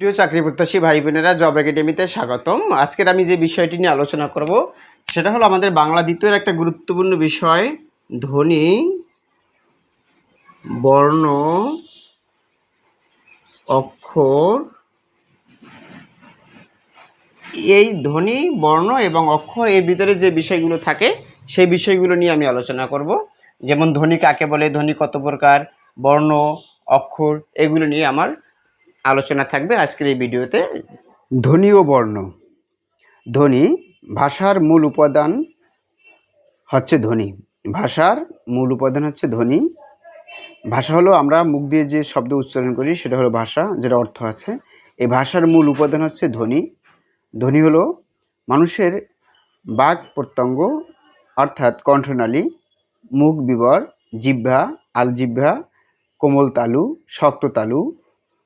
প্রিয় চাকরি প্রত্যাশী ভাই বোনেরা জব একাডেমিতে স্বাগতম। আজকের আমি যে বিষয়টি নিয়ে আলোচনা করব, সেটা হলো আমাদের বাংলা দ্বিতীয়ের একটা গুরুত্বপূর্ণ বিষয় ধ্বনি বর্ণ, অক্ষর। এই ধ্বনি বর্ণ এবং অক্ষর এর ভিতরে যে বিষয়গুলো থাকে, সেই বিষয়গুলো নিয়ে আমি আলোচনা করব। যেমন ধ্বনি কাকে বলে ধ্বনি কত প্রকার, বর্ণ, অক্ষর, এগুলো নিয়ে আমার আলোচনা থাকবে আজকের এই ভিডিওতে। ধ্বনি ও বর্ণ। ধ্বনি ভাষার মূল উপাদান হচ্ছে ধ্বনি। ভাষার মূল উপাদান হচ্ছে ধ্বনি। ভাষা হলো আমরা মুখ দিয়ে যে শব্দ উচ্চারণ করি সেটা হলো ভাষা যেটা অর্থ আছে। এই ভাষার মূল উপাদান হচ্ছে ধ্বনি। ধ্বনি হলো মানুষের বাক প্রত্যঙ্গ, অর্থাৎ কণ্ঠনালী, মুখ বিবর, জিহ্বা, আলজিহ্বা, কোমল তালু, শক্ত তালু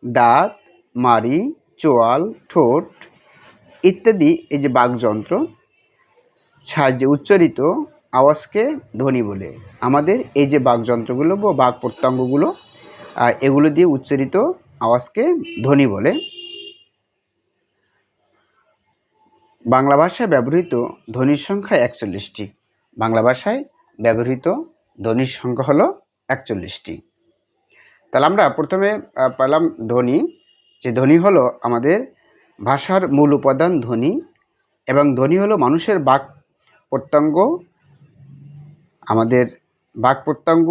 দাঁত, মাড়ি, চোয়াল, ঠোঁট ইত্যাদি এই যে বাকযন্ত্র সাহায্যে উচ্চারিত আওয়াজকে ধ্বনি বলে। আমাদের এই যে বাকযন্ত্রগুলো বা বাক প্রত্যঙ্গগুলো এগুলো দিয়ে উচ্চারিত আওয়াজকে ধ্বনি বলে। বাংলা ভাষায় ব্যবহৃত ধ্বনির সংখ্যা একচল্লিশটি। বাংলা ভাষায় ব্যবহৃত ধ্বনির সংখ্যা হলো একচল্লিশটি। তাহলে আমরা প্রথমে পেলাম ধ্বনি। যে ধ্বনি হলো আমাদের ভাষার মূল উপাদান ধ্বনি এবং ধ্বনি হলো মানুষের বাক প্রত্যঙ্গ, আমাদের বাক প্রত্যঙ্গ,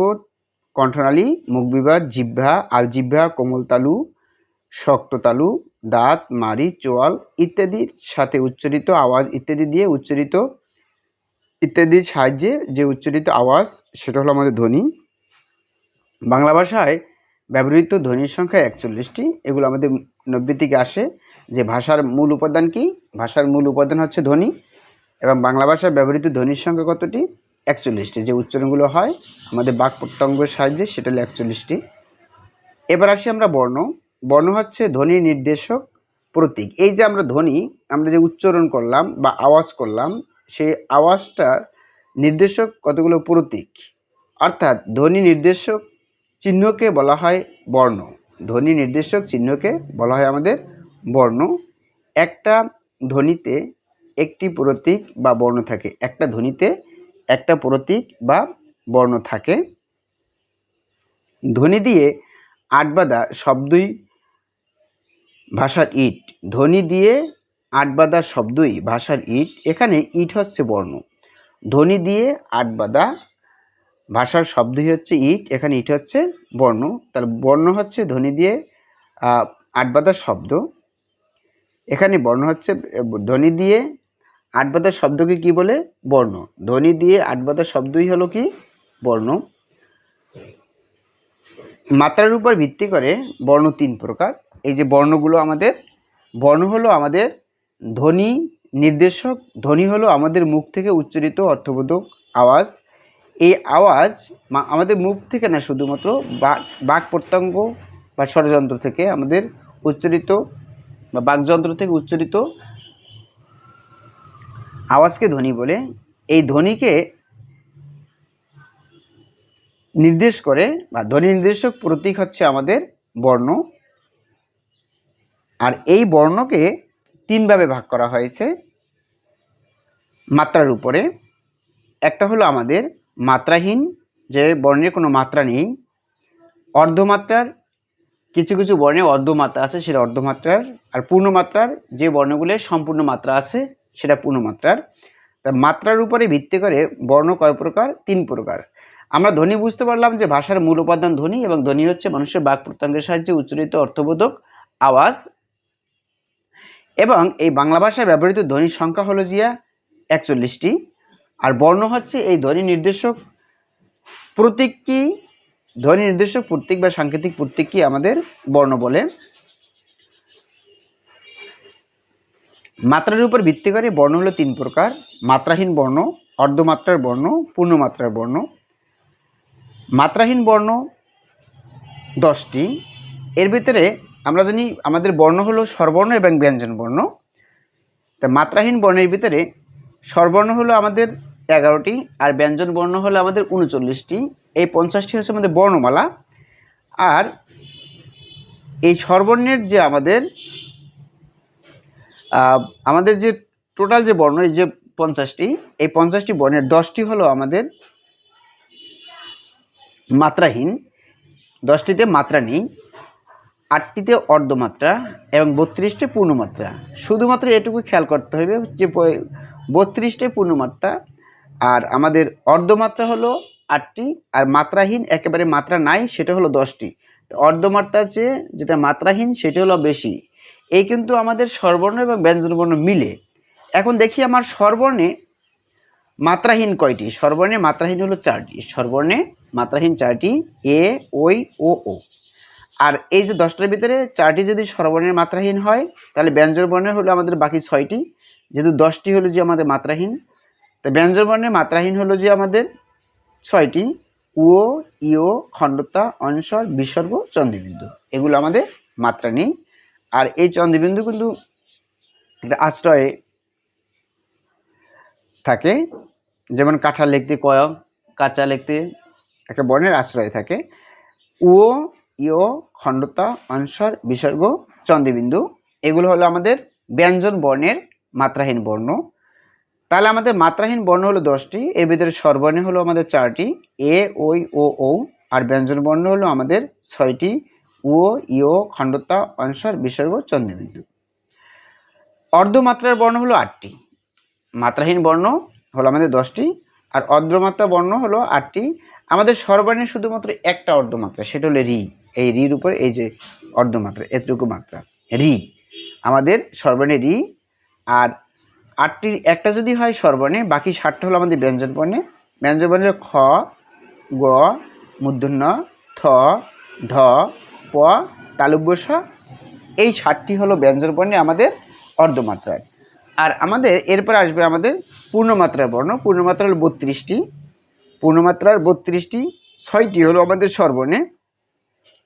কণ্ঠনালী, মুখবিভাগ, জিহ্বা, আলজিহ্বা, কোমলতালু, শক্ততালু, দাঁত, মাড়ি, চোয়াল ইত্যাদির সাথে উচ্চারিত আওয়াজ ইত্যাদি দিয়ে উচ্চারিত, ইত্যাদির সাহায্যে যে উচ্চারিত আওয়াজ, সেটা হলো আমাদের ধ্বনি। বাংলা ভাষায় ব্যবহৃত ধ্বনির সংখ্যা একচল্লিশটি। এগুলো আমাদের নব্বই থেকে আসে। যে ভাষার মূল উপাদান কি? ভাষার মূল উপাদান হচ্ছে ধ্বনি। এবং বাংলা ভাষায় ব্যবহৃত ধ্বনির সংখ্যা কতটি? একচল্লিশটি। যে উচ্চারণগুলো হয়, আমাদের বাক প্রত্যঙ্গের সাহায্যে সেটা হলো একচল্লিশটি। এবার আসি আমরা বর্ণ। বর্ণ হচ্ছে ধ্বনি নির্দেশক প্রতীক। এই যে আমরা ধ্বনি, আমরা যে উচ্চারণ করলাম বা আওয়াজ করলাম, সেই আওয়াজটার নির্দেশক কতগুলো প্রতীক? অর্থাৎ ধ্বনি নির্দেশক চিহ্নকে বলা হয় বর্ণ। ধ্বনি নির্দেশক চিহ্নকে বলা হয় আমাদের বর্ণ। একটা ধ্বনিতে একটি প্রতীক বা বর্ণ থাকে। একটা ধ্বনিতে একটা প্রতীক বা বর্ণ থাকে। ধ্বনি দিয়ে আটবাদা শব্দই ভাষার ইট। ধ্বনি দিয়ে আটবাদা শব্দই ভাষার ইট। এখানে ইট হচ্ছে বর্ণ। ধ্বনি দিয়ে আটবাদা ভাষার শব্দই হচ্ছে ইট এখানে ইট হচ্ছে বর্ণ। তাহলে বর্ণ হচ্ছে ধ্বনি দিয়ে আহ, আটবাদা শব্দ। এখানে বর্ণ হচ্ছে ধ্বনি দিয়ে আটবাদা শব্দকে কি বলে? বর্ণ। ধ্বনি দিয়ে আটবাদা শব্দই হলো কি? বর্ণ। মাত্রার উপর ভিত্তি করে বর্ণ তিন প্রকার। এই যে বর্ণগুলো আমাদের বর্ণ হলো আমাদের ধ্বনি নির্দেশক ধ্বনি হলো আমাদের মুখ থেকে উচ্চারিত অর্থবোধক আওয়াজ। এই আওয়াজ আমাদের মুখ থেকে না শুধুমাত্র বাক বাক প্রত্যঙ্গ বা ষড়যন্ত্র থেকে আমাদের উচ্চারিত বা বাকযন্ত্র থেকে উচ্চারিত আওয়াজকে ধ্বনি বলে। এই ধ্বনিকে নির্দেশ করে বা ধ্বনি নির্দেশক প্রতীক হচ্ছে আমাদের বর্ণ। আর এই বর্ণকে তিনভাবে ভাগ করা হয়েছে। মাত্রার উপরে। একটা হলো আমাদের মাত্রাহীন, যে বর্ণের কোনো মাত্রা নেই। অর্ধমাত্রার, কিছু কিছু বর্ণে অর্ধমাত্রা আছে, সেটা অর্ধমাত্রার। আর পূর্ণমাত্রার, যে বর্ণগুলোর সম্পূর্ণ মাত্রা আছে, সেটা পূর্ণমাত্রার। তার মাত্রার উপরে ভিত্তি করে বর্ণ কয় প্রকার? তিন প্রকার। আমরা ধ্বনি বুঝতে পারলাম যে ভাষার মূল উপাদান ধ্বনি এবং ধ্বনি হচ্ছে মানুষের বাক প্রত্যঙ্গের সাহায্যে উচ্চারিত অর্থবোধক আওয়াজ। এবং এই বাংলা ভাষায় ব্যবহৃত ধ্বনির সংখ্যা হলো জিয়া একচল্লিশটি। আর বর্ণ হচ্ছে এই ধ্বনি নির্দেশক প্রতীক কি? ধ্বনি নির্দেশক প্রতীক বা সাংকেতিক প্রতীক কি আমাদের বর্ণ বলে? মাত্রার উপর ভিত্তি করে বর্ণ হলো তিন প্রকার। মাত্রাহীন বর্ণ, অর্ধমাত্রার বর্ণ, পূর্ণমাত্রার বর্ণ। মাত্রাহীন বর্ণ দশটি। এর ভিতরে আমরা জানি আমাদের বর্ণ হলো স্বরবর্ণ এবং ব্যঞ্জন বর্ণ তা মাত্রাহীন বর্ণের ভিতরে স্বরবর্ণ হলো আমাদের এগারোটি আর ব্যঞ্জন বর্ণ হলো আমাদের উনচল্লিশটি। এই পঞ্চাশটি হচ্ছে আমাদের বর্ণমালা। আর এই স্বরবর্ণের যে আমাদের আমাদের যে টোটাল যে বর্ণ, এই যে পঞ্চাশটি, এই পঞ্চাশটি বর্ণের দশটি হলো আমাদের মাত্রাহীন, দশটিতে মাত্রা নেই আটটিতে অর্ধমাত্রা এবং বত্রিশটি পূর্ণমাত্রা। শুধুমাত্র এটুকু খেয়াল করতে হবে যে বত্রিশটি পূর্ণমাত্রা, আর আমাদের অর্ধমাত্রা হলো আটটি, আর মাত্রাহীন একেবারে মাত্রা নাই, সেটা হলো দশটি। তো অর্ধমাত্রার চেয়ে যেটা মাত্রাহীন, সেটা হলো বেশি। এই কিন্তু আমাদের স্বরবর্ণ এবং ব্যঞ্জনবর্ণ মিলে। এখন দেখি আমার স্বরবর্ণে মাত্রাহীন কয়টি? স্বরবর্ণে মাত্রাহীন হলো চারটি। স্বরবর্ণে মাত্রাহীন চারটি, এ, ওই, ও ও। আর এই যে দশটার ভিতরে চারটি যদি স্বরবর্ণের মাত্রাহীন হয়, তাহলে ব্যঞ্জনবর্ণে হলো আমাদের বাকি ছয়টি। যেহেতু দশটি হলো যে আমাদের মাত্রাহীন, তো ব্যঞ্জনবর্ণের মাত্রাহীন হলো যে আমাদের ছয়টি, উ ইও খণ্ডতা অনস্বর বিসর্গ, চন্দ্রবিন্দু। এগুলো আমাদের মাত্রা নেই। আর এই চন্দ্রবিন্দু কিন্তু একটা আশ্রয়ে থাকে। যেমন কাঁঠাল লিখতে কয় কাঁচা লিখতে একটা বর্ণের আশ্রয় থাকে। উ ইও খণ্ডতা অনস্বর বিসর্গ, চন্দ্রবিন্দু, এগুলো হলো আমাদের ব্যঞ্জন বর্ণের মাত্রাহীন বর্ণ। তাহলে আমাদের মাত্রাহীন বর্ণ হলো দশটি, এর ভিতরে স্বরবর্ণে হলো আমাদের চারটি, এ ওই ও ও আর ব্যঞ্জন বর্ণ হলো আমাদের ছয়টি, উ ইও খণ্ডতা অনস্বর বিসর্গ, চন্দ্রবিন্দু। অর্ধমাত্রার বর্ণ হলো আটটি, মাত্রাহীন বর্ণ হলো আমাদের দশটি, আর অর্ধমাত্রা বর্ণ হলো আটটি। আমাদের স্বরবর্ণে শুধুমাত্র একটা অর্ধমাত্রা, সেটা হলো রি, এই রির উপরে এই যে অর্ধমাত্রা, এতটুকু মাত্রা, রি। আমাদের স্বরবর্ণে রি আর আটটির একটা যদি হয় স্বরবর্ণে, বাকি ষাটটা হলো আমাদের ব্যঞ্জন বর্ণে ব্যঞ্জন বর্ণের খ, গ মূর্ধন্য থ, ধ, প, তালুব্যস, এই ষাটটি হলো ব্যঞ্জন বর্ণে আমাদের অর্ধমাত্রায়। আর আমাদের, এরপর আসবে আমাদের পূর্ণমাত্রার বর্ণ। পূর্ণমাত্রা হলো বত্রিশটি। পূর্ণমাত্রার বত্রিশটি, ছয়টি হলো আমাদের সর্বর্ণে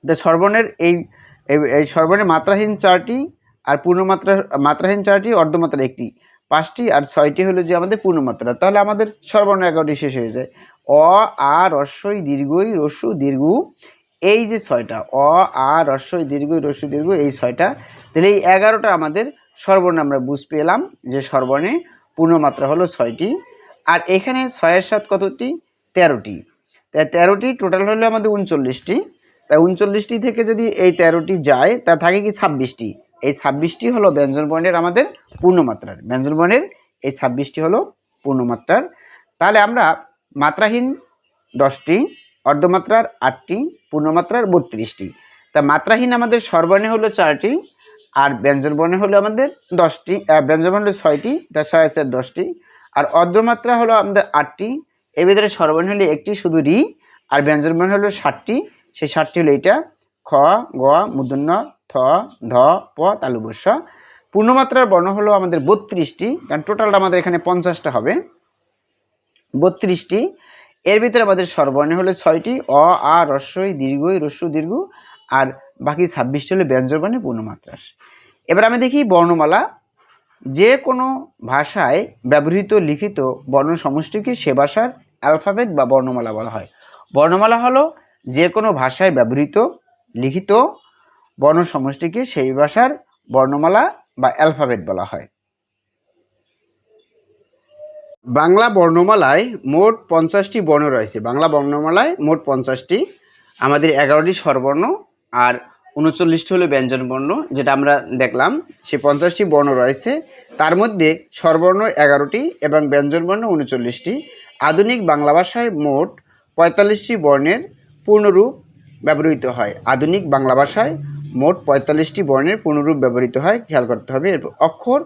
তো সর্বর্ণের এই, এই- সর্বর্ণের মাত্রাহীন চারটি আর পূর্ণমাত্রা, মাত্রাহীন চারটি অর্ধমাত্রা একটি। পাঁচটি আর ছয়টি হলো যে আমাদের পূর্ণমাত্রা। তাহলে আমাদের সর্বর্ণ এগারোটি শেষ হয়ে যায়। অ, আ, রস্যই দীর্ঘই রস্যু দীর্ঘ, এই যে ছয়টা, অ, আ, রস্যই দীর্ঘই রস্যু দীর্ঘ, এই ছয়টা। তাহলে এই এগারোটা আমাদের সর্বর্ণ আমরা বুঝ পেলাম যে সর্বর্ণে পূর্ণমাত্রা হলো ছয়টি। আর এখানে ছয়ের সাত কতটি? তেরোটি। তাই তেরোটি টোটাল হলো আমাদের উনচল্লিশটি। তাই উনচল্লিশটি থেকে যদি এই তেরোটি যায়, তা থাকে কি ছাব্বিশটি। এই ছাব্বিশটি হলো ব্যঞ্জনবর্ণের আমাদের পূর্ণমাত্রার। ব্যঞ্জনবর্ণের এই ছাব্বিশটি হলো পূর্ণমাত্রার। তাহলে আমরা মাত্রাহীন দশটি, অর্ধমাত্রার আটটি, পূর্ণমাত্রার বত্রিশটি। তা মাত্রাহীন আমাদের সর্বর্ণে হলো চারটি আর ব্যঞ্জনবর্ণে হলো আমাদের দশটি ব্যঞ্জনবর্ণ হলো ছয়টি, তা ছয় চার দশটি। আর অর্ধমাত্রা হলো আমাদের আটটি, এর ভিতরে সর্বর্ণ হলো একটি শুধু রি, আর ব্যঞ্জনবর্ণ হলো ষাটটি, সেই ষাটটি হলো এইটা, খ, গ, মূর্ধন্য থ ধ প তালুবস্য পূর্ণমাত্রার বর্ণ হলো আমাদের বত্রিশটি, কারণ টোটালটা আমাদের এখানে পঞ্চাশটা হবে। বত্রিশটি, এর ভিতরে আমাদের স্বরবর্ণ হলো ছয়টি, অ, আ, রস্যই দীর্ঘই রস্য, দীর্ঘ, আর বাকি ছাব্বিশটি হলো ব্যঞ্জনবর্ণে পূর্ণমাত্রার। এবার আমি দেখি বর্ণমালা। যে কোনো ভাষায় ব্যবহৃত লিখিত বর্ণ সমষ্টিকে সে ভাষার অ্যালফাবেট বা বর্ণমালা বলা হয়। বর্ণমালা হলো যে কোনো ভাষায় ব্যবহৃত লিখিত বর্ণ সমষ্টিকে সেই ভাষার বর্ণমালা বা অ্যালফাবেট বলা হয়। বাংলা বর্ণমালায় মোট পঞ্চাশটি বর্ণ রয়েছে। বাংলা বর্ণমালায় মোট পঞ্চাশটি। আমাদের এগারোটি স্বরবর্ণ আর উনচল্লিশটি হলো ব্যঞ্জনবর্ণ যেটা আমরা দেখলাম। সে পঞ্চাশটি বর্ণ রয়েছে। তার মধ্যে স্বরবর্ণ এগারোটি এবং ব্যঞ্জনবর্ণ উনচল্লিশটি। আধুনিক বাংলা ভাষায় মোট পঁয়তাল্লিশটি বর্ণের পূর্ণরূপ ব্যবহৃত হয়। আধুনিক বাংলা ভাষায় মোট পঁয়তাল্লিশটি বর্ণের পূর্ণরূপ ব্যবহৃত হয়, খেয়াল করতে হবে। এরপর অক্ষর,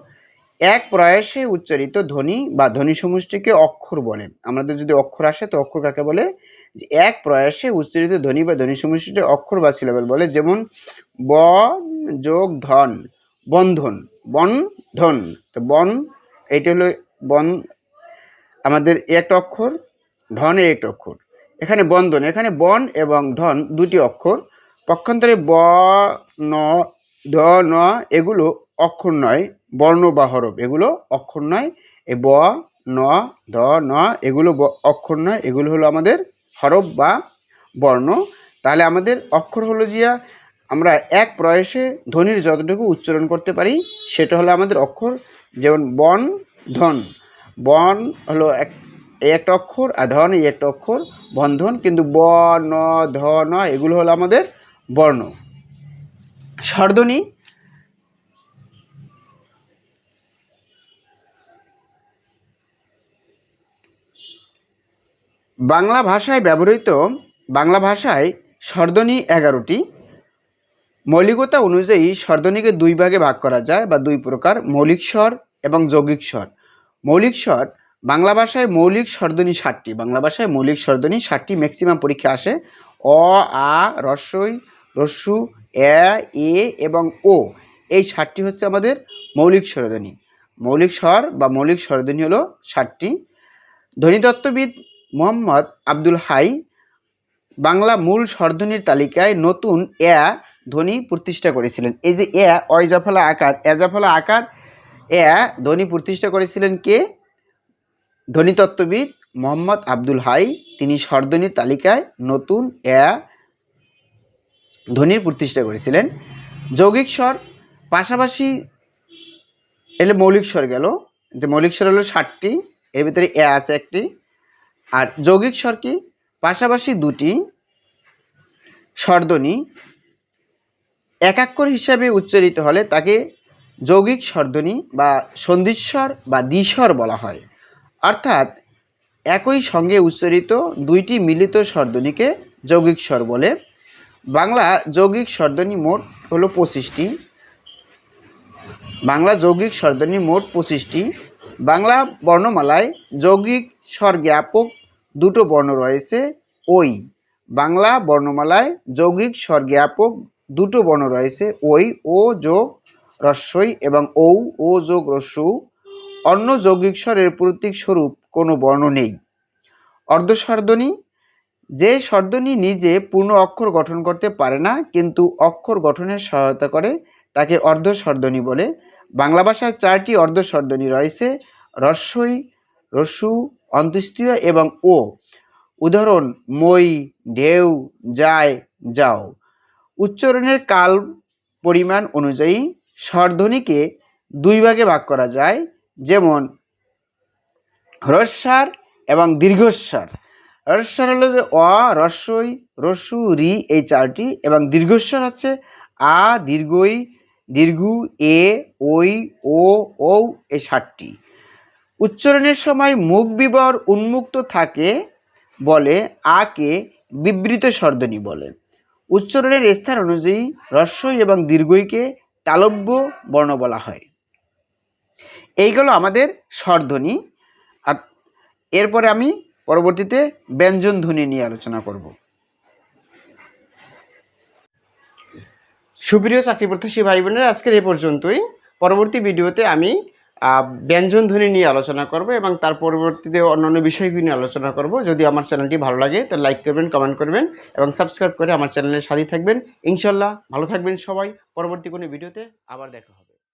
এক প্রয়াসে উচ্চারিত ধ্বনি বা ধ্বনি সমষ্টিকে অক্ষর বলে। আমাদের যদি অক্ষর আসে, তো অক্ষর কাকে বলে? যে এক প্রয়াসে উচ্চারিত ধ্বনি বা ধ্বনি সমষ্টিকে অক্ষর বা সিলেবল বলে। যেমন, ব, যোগ, ধন, বন্ধন বন্ধন। তো বন, এইটা হলো বন। আমাদের একটা অক্ষর, ধন একটা অক্ষর। এখানে বন্ধন, এখানে বন এবং ধন দুটি অক্ষর। পক্ষান্তরে ব, ন ধ ন, এগুলো অক্ষর নয়, বর্ণ বা হরফ, এগুলো অক্ষর নয়। এই ব, ন ধ ন, এগুলো অক্ষর নয়, এগুলো হলো আমাদের হরফ বা বর্ণ। তাহলে আমাদের অক্ষর হলো জিয়া, আমরা এক প্রয়াসে ধ্বনির যতটুকু উচ্চারণ করতে পারি, সেটা হলো আমাদের অক্ষর, যেমন বন, ধন। বন হলো এক একটা অক্ষর আর ধন এই একটা অক্ষর। বন্ধন, কিন্তু ব, ন, ধ, ন, এগুলো হলো আমাদের বর্ণ। স্বরধ্বনি বাংলা ভাষায় ব্যবহৃত, বাংলা ভাষায় স্বরধ্বনি এগারোটি। মৌলিকতা অনুযায়ী স্বরধ্বনিকে দুই ভাগে ভাগ করা যায় বা দুই প্রকার, মৌলিক স্বর এবং যৌগিক স্বর। মৌলিক স্বর বাংলা ভাষায় মৌলিক স্বরধ্বনি ষাটটি বাংলা ভাষায় মৌলিক স্বরধ্বনি ষাটটি ম্যাক্সিমাম পরীক্ষা আসে অ, আ রস্বই রস্যু এ এ এবং ও। এই ষাটটি হচ্ছে আমাদের মৌলিক স্বরধ্বনি মৌলিক স্বর বা মৌলিক স্বরধ্বনি হলো ষাটটি ধ্বনিতত্ত্ববিদ মোহাম্মদ আব্দুল হাই বাংলা মূল স্বরধ্বনির তালিকায় নতুন এ ধ্বনি প্রতিষ্ঠা করেছিলেন। এই যে এ অয়জাফলা আকার এজাফলা আকার, এ ধ্বনি প্রতিষ্ঠা করেছিলেন কে? ধ্বনিতত্ত্ববিদ মোহাম্মদ আব্দুল হাই, তিনি স্বরধ্বনির তালিকায় নতুন এ ধ্বনির প্রতিষ্ঠা করেছিলেন। যৌগিক স্বর পাশাপাশি এলে মৌলিক স্বর গেল। যে মৌলিক স্বর হলো ষাটটি, এর ভিতরে এ আছে একটি। আর যৌগিক স্বর কি? পাশাপাশি দুটি। স্বরধ্বনি একাক্ষর হিসাবে উচ্চারিত হলে তাকে যৌগিক স্বরধ্বনি বা সন্ধিস্বর বা দ্বিস্বর বলা হয়। অর্থাৎ একই সঙ্গে উচ্চারিত দুইটি মিলিত স্বরধ্বনিকে যৌগিক স্বর বলে। বাংলা যৌগিক স্বরধ্বনি মোট হলো পঁচিশটি। বাংলা যৌগিক স্বরধ্বনি মোট পঁচিশটি। বাংলা বর্ণমালায় যৌগিক স্বর জ্ঞাপক দুটো বর্ণ রয়েছে। ওই বাংলা বর্ণমালায় যৌগিক স্বর জ্ঞাপক দুটো বর্ণ রয়েছে। ওই ও, যোগ রস্বই এবং ঔ, ও, যোগ, রস্যু। অন্য যৌগিক স্বরের প্রতীক স্বরূপ কোনো বর্ণ নেই। অর্ধস্বরধ্বনি যে স্বরধ্বনি নিজে পূর্ণ অক্ষর গঠন করতে পারে না, কিন্তু অক্ষর গঠনের সহায়তা করে, তাকে অর্ধস্বরধ্বনি বলে। বাংলা ভাষার চারটি অর্ধস্বরধ্বনি রয়েছে রস্বই রসু অন্ত্যেষ্টিয় এবং ও। উদাহরণ, মই, ঢেউ, যায়, যাও। উচ্চারণের কাল পরিমাণ অনুযায়ী স্বরধ্বনিকে দুই ভাগে ভাগ করা যায়। যেমন হ্রস্বার এবং দীর্ঘস্বর। হ্রস্বর হলো যে অ রস্বই রস্যু রি এই চারটি এবং দীর্ঘস্বর হচ্ছে আ দীর্ঘই দীর্ঘ, এ ওই ও, ঔ এই সাতটি। উচ্চারণের সময় মুখ বিবর উন্মুক্ত থাকে বলে আকে বিবৃত স্বরধ্বনি বলে। উচ্চারণের স্থান অনুযায়ী হ্রস্বই এবং দীর্ঘইকে তালব্য বর্ণ বলা হয়। এইগুলো আমাদের স্বরধ্বনি। আর এরপরে আমি পরবর্তীতে ব্যঞ্জন ধ্বনি নিয়ে আলোচনা করব। সুপ্রিয় চাকরি প্রত্যাশী ভাই বোনেরা, আজকের এই পর্যন্তই। পরবর্তী ভিডিওতে আমি ব্যঞ্জন ধ্বনি নিয়ে আলোচনা করব এবং তার পরবর্তীতে অন্যান্য বিষয়গুলি নিয়ে আলোচনা করব। যদি আমার চ্যানেলটি ভালো লাগে তো লাইক করবেন, কমেন্ট করবেন এবং সাবস্ক্রাইব করে আমার চ্যানেলের সাথে থাকবেন। ইনশাল্লাহ ভালো থাকবেন সবাই। পরবর্তী কোনো ভিডিওতে আবার দেখা হবে।